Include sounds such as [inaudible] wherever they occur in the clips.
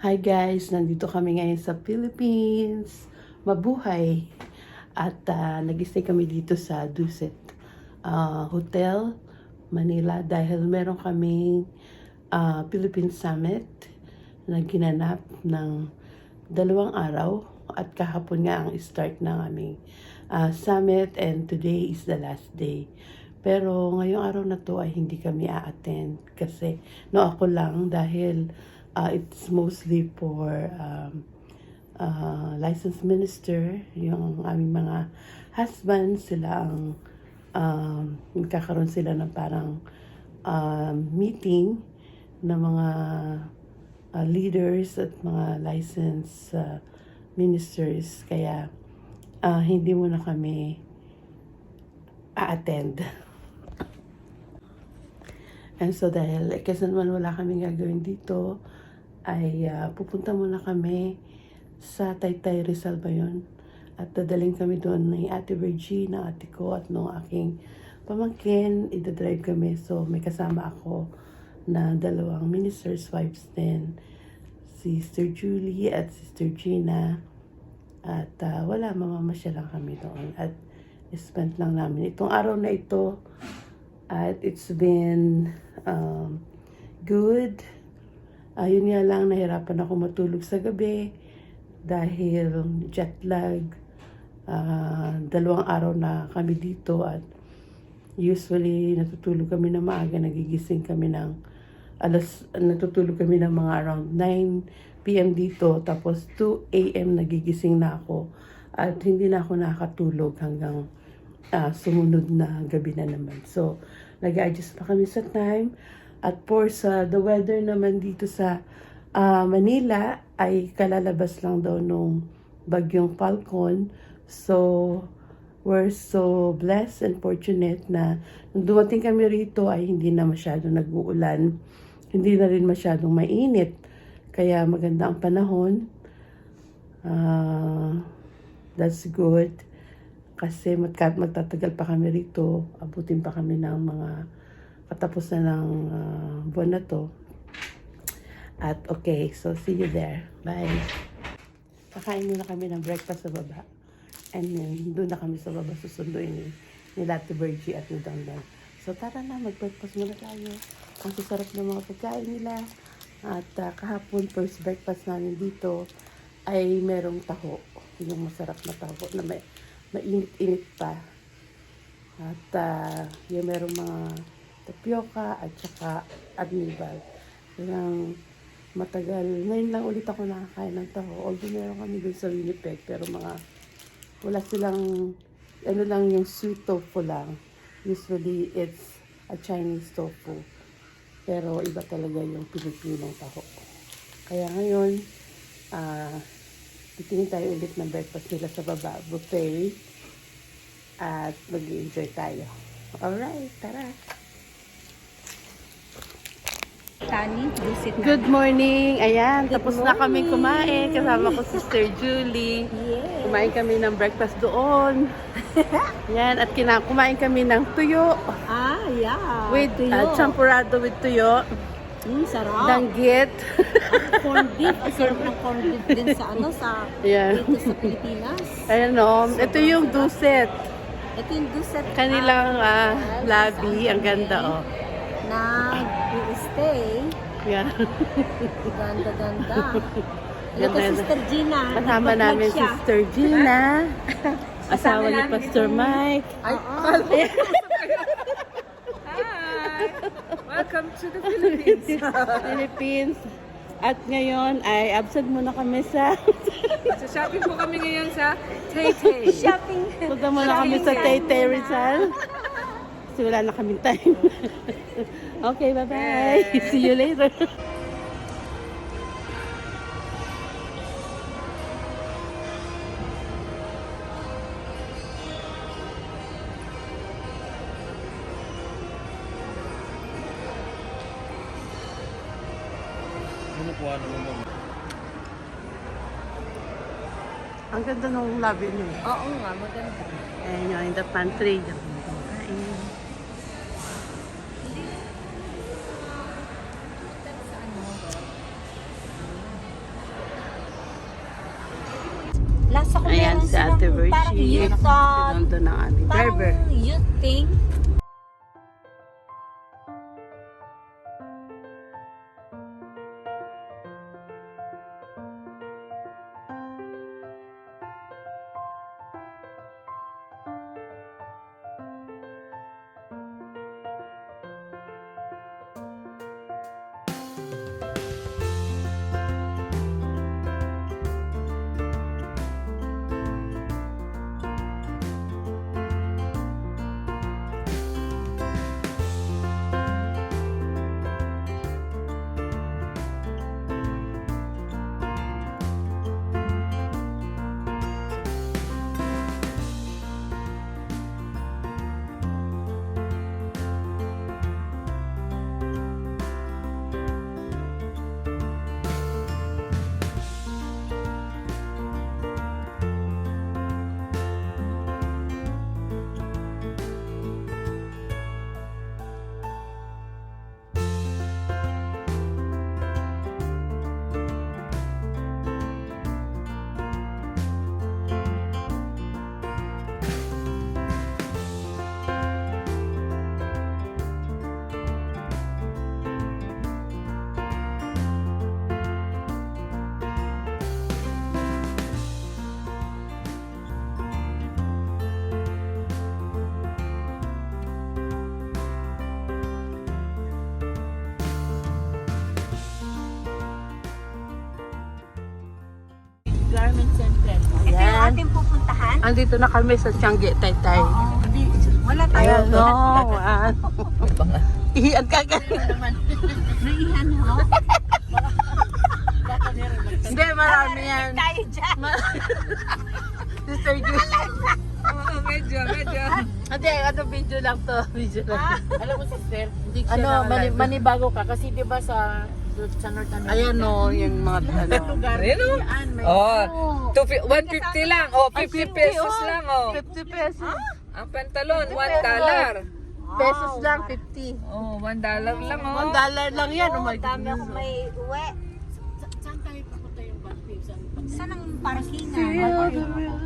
Hi guys, nandito kami ngayon sa Philippines. Mabuhay. At ah, nag-stay kami dito sa Dusit ah, Hotel, Manila dahil meron kaming ah, Philippine Summit na ginanap ng dalawang araw at kahapon nga ang start ng aming ah, summit and today is the last day. Pero ngayong araw na to ay hindi kami a-attend kasi no ako lang dahil uh, it's mostly for um, uh, licensed minister, yung aming mga husband, sila ang um, magkakaroon sila ng parang um, meeting ng mga uh, leaders at mga licensed uh, ministers. Kaya uh, hindi mo na kami a-attend. And so dahil eh, kasi naman wala kaming gagawin dito, ay ah, pupunta muna kami sa Taytay Rizal ba yun? At dadaling kami doon ni Ate Regina, ate ko at nung aking pamangkin, idadrive kami. So may kasama ako na dalawang minister's wives din. Si Sister Julie at Sister Gina. At ah, wala, mamamasya lang kami doon. At spent lang namin. Itong araw na ito, at it's been um, good. Ayun nga lang, nahirapan ako matulog sa gabi dahil jet lag. Ah, dalawang araw na kami dito at usually natutulog kami na maaga, nagigising kami ng alas, natutulog kami ng mga around 9 p.m. dito tapos 2 a.m. nagigising na ako at hindi na ako nakatulog hanggang ah, sumunod na gabi na naman. So, nag-adjust pa kami sa time. At for sa the weather naman dito sa ah, Manila ay kalalabas lang daw nung bagyong Falcon. So, we're so blessed and fortunate na nung dumating kami rito ay hindi na masyadong nag-uulan. Hindi na rin masyadong mainit. Kaya maganda ang panahon. Ah, that's good kasi magtatagal pa kami rito, abutin pa kami ng mga katapusan ng ah, buwan na to. At okay, so see you there. Bye. Kakain muna kami ng breakfast sa baba. And then, doon na kami sa baba susunduin ni, ni Latte Virgie at ni Dondon. So tara na, mag-breakfast muna tayo. Ang sasarap ng mga pagkain nila. At ah, kahapon, first breakfast namin dito ay merong taho. Yung masarap na taho na may mainit-init pa. At uh, yung merong mga tapioca at saka admibal. Yung matagal, ngayon lang ulit ako nakakain ng taho. Although meron kami dun sa Winnipeg, pero mga wala silang, ano lang yung sweet tofu lang. Usually, it's a Chinese tofu. Pero iba talaga yung Pilipinong taho. Kaya ngayon, ah, titingin tayo ulit ng breakfast nila sa baba, buffet. At mag enjoy tayo. Alright, tara. Tani, visit na. Good morning. Ayan, Good tapos na kami morning. kumain. Kasama ko si Sister Julie. Yes. Kumain kami ng breakfast doon. [laughs] Yan, at kina kumain kami ng tuyo Ah, yeah. with Tuyo. uh, champurado with tuyo, Mm, sarap. danggit. corned beef. [laughs] Sarap ng corned beef din sa ano, sa Yan. dito sa Pilipinas. Ayan o, ito yung duset. Ito yung duset. Kanilang ah, labi, ang ganda oh. Nag-stay. Yan. Ganda-ganda. [laughs] Ito Sister Gina. Kasama namin si siya. Sister Gina. [laughs] Asawa ni Pastor Mike. Ay, Hi! Welcome to the Philippines. [laughs] Philippines. At ngayon ay absent muna kami sa [laughs] so shopping po kami ngayon sa Tay-Tay. [laughs] shopping. Punta muna kami sa Taytay Rizal. Kasi wala na kaming time. okay, bye-bye. See you later. kuha naman mo. Ang ganda ng labi niyo. Oo nga, maganda. Ayun yun, in the pantry. Ayun. Lasa ko Ayan, meron si Ate silang parang Virgie. youth, ah, Pinondo ng aming barber. parang youth thing. Andito na kami sa Tiangge, Taytay. Oo, hindi. Wala tayo. Ayan, [laughs] no. Wow. Iyan ka ka. Naihan ho. Hindi, marami yan. Tayo dyan. [laughs] Sister Ju. Oo, medyo, medyo. Hindi, ano video lang to. Video lang. Alam mo sister, Hindi siya ano, mani, manibago ka kasi 'di ba sa sa North America. Ayan no, yung mga ano. lugar. Ayun, oh. yan, may Oh, two, fi- 150 lang. Oh, 50 pesos oh. lang, oh. 50 pesos. Ang pantalon, 1 dollar. Pesos lang, 50. Oh, 1 dollar lang, oh. 1 dollar lang yan. Oh my Dami goodness. akong may uwi. Sa- Saan ang parkingan?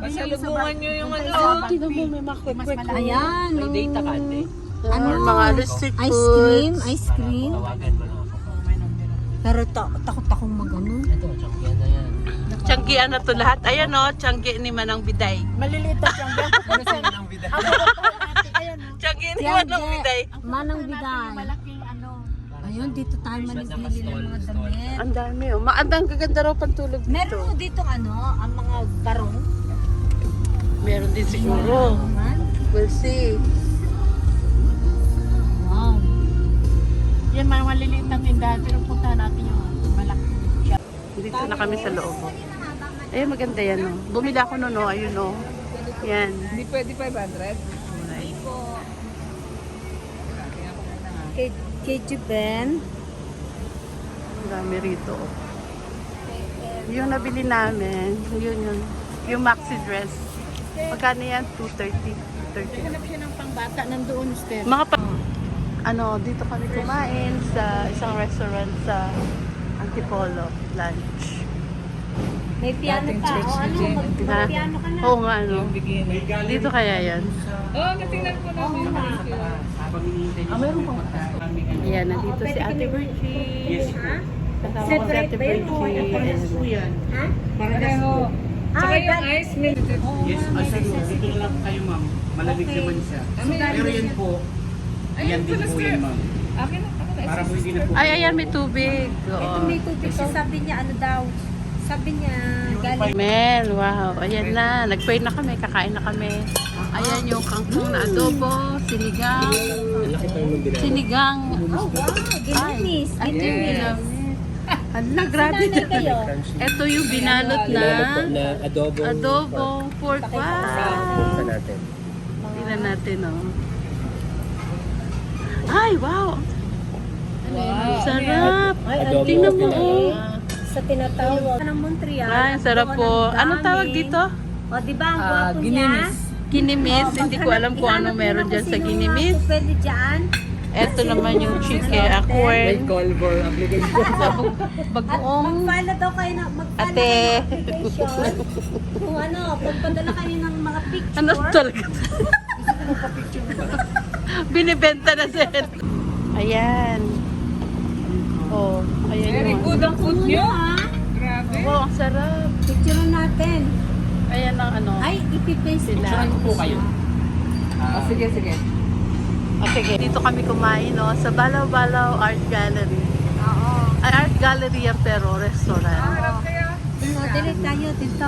Masalubungan nyo yung ano. Tingnan mo, may mga quick-quick. Ayan. May data ka, ate. Ano? Mga ano, street Ice food. cream, ice cream. Tawagan mo Pero ta- takot akong magano. Ito, champion na yan. Tiangge ano to lahat. Ayan o, Tiangge ni Manang Biday. Maliliit na siyang [laughs] Ano sa ng vida? Tiangge ni Manang Biday. Manang biday. Malaking ano. Ayun, dito tayo manibili ng mga damit. Ang dami oh. Maandang gaganda raw pantulog Meron dito. mo dito ano, ang mga barong. Meron din siguro. Naman. We'll see. Yan mga maliliit na tindahan pero puntahan natin yung malaki. Dito na kami sa loob. Eh, maganda yan oh. Bumili ako noon oh. Ayun oh. Yan. Hindi pwede 500. Kay, kay Juben. Ang dami rito. oh. Yung nabili namin, yun yun. Yung maxi dress. Magkano yan? 230. 230. Hanap siya ng pangbata nandoon, Steph. Mga pa... Ano, dito kami kumain sa isang restaurant sa Antipolo. Lunch. May piano Dating ka. church O ano, ni Jen. mag- Ha? piano ka na. Oo nga, ano. Dito kaya yan. Oh, natingnan ko na yung Ah, meron pang Ayan, nandito si Ate Virgie. Yes, Kasama ko si Ate Virgie. Ayan. Ha? Pareho. Tsaka Ay, yung ice milk. Yes, asa dito lang kayo ma'am. Malamig naman siya. Pero yan po, yan din po yan ma'am. Akin na, na. Para po hindi na po. Ay, ayan, may tubig. Ito Oo. may tubig siya. Sabi niya ano daw. Sabi niya galing. Mel, wow. Ayan na. Nag-pray na kami. Kakain na kami. Ayan yung kangkong na adobo, sinigang, sinigang. Oh wow, ginamis. At yung Ginamis. Hala, grabe. Kayo. Ito yung binalot na na adobo. adobo pork. Wow. Tingnan natin, oh. Ay, wow. Wow. Sarap. Adobo Tingnan mo, oh. Sa tinatawag ng Montreal. Ay, sarap doon po. ang Anong tawag dito? O, di ba ang Ah, gwapo niya? ginimis. Ginimis. O, Hindi ko alam kung ano meron dyan sa ginimis. Pwede dyan. Eto naman yung chicken aquen. call for application. [laughs] Bagoong Mag-file daw kayo na mag-file Ate. Kung ano, pagpadala kayo ng mga picture. Ano talaga? [laughs] Binibenta na sir. Ayan. Oh, ayan Very yung... good ang food nyo. ha? Grabe. Oh, ang sarap. Picture natin. Ayan ang ano. Ay, ipipaste Sila. Saan po kayo? Ah, sige, sige. Ah, sige. Dito kami kumain, no? Sa Balaw-Balaw Art Gallery. Oo. Ay, Art Gallery yan pero restaurant. Harap kayo. Dito, dili tayo dito.